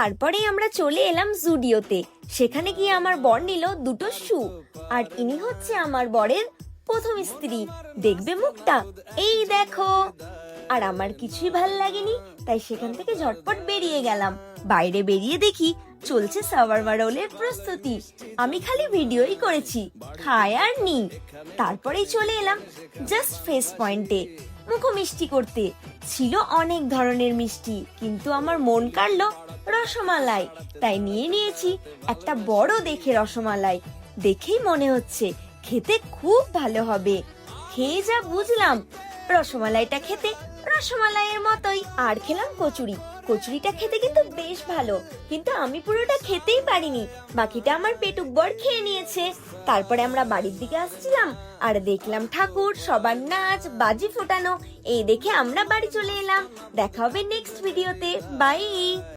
তারপরেই আমরা চলে এলাম জুডিওতে। সেখানে গিয়ে আমার বর নিল দুটো শু। আর ইনি হচ্ছে আমার বরের প্রথম স্ত্রী। দেখবে মুখটা? এই দেখো। আর আমার কিছুই ভালো লাগেনি, তাই সেখান থেকে ঝটপট বেরিয়ে গেলাম। বাইরে বেরিয়ে দেখি চলছে সাওয়ারমা রোলের প্রস্তুতি। আমি খালি ভিডিওই করেছি, খায় আর নি। তারপরেই চলে এলাম জাস্ট ফেস পয়েন্টে মুখ মিষ্টি করতে। ছিল অনেক ধরনের মিষ্টি, কিন্তু আমার মন কাড়লো রসমালাই। তাই নিয়ে নিয়েছি একটা বড় দেখে রসমালাই। দেখেই মনে হচ্ছে খেতে খুব ভালো হবে। খেয়ে যা বুঝলাম, রসমালাইটা খেতে রসমালাইয়ের মতোই। আর খেলাম কচুরি। কচুরিটা খেতে কিন্তু বেশ ভালো। কিন্তু আমি পুরোটা খেতেই পারিনি। বাকিটা আমার পেটুক বর খেয়ে নিয়েছে। তারপরে আমরা বাড়ির দিকে আসছিলাম আর দেখলাম ঠাকুর, সবার নাচ, বাজি ফোটানো। এই দেখে আমরা বাড়ি চলে এলাম। দেখা হবে নেক্সট ভিডিওতে বাই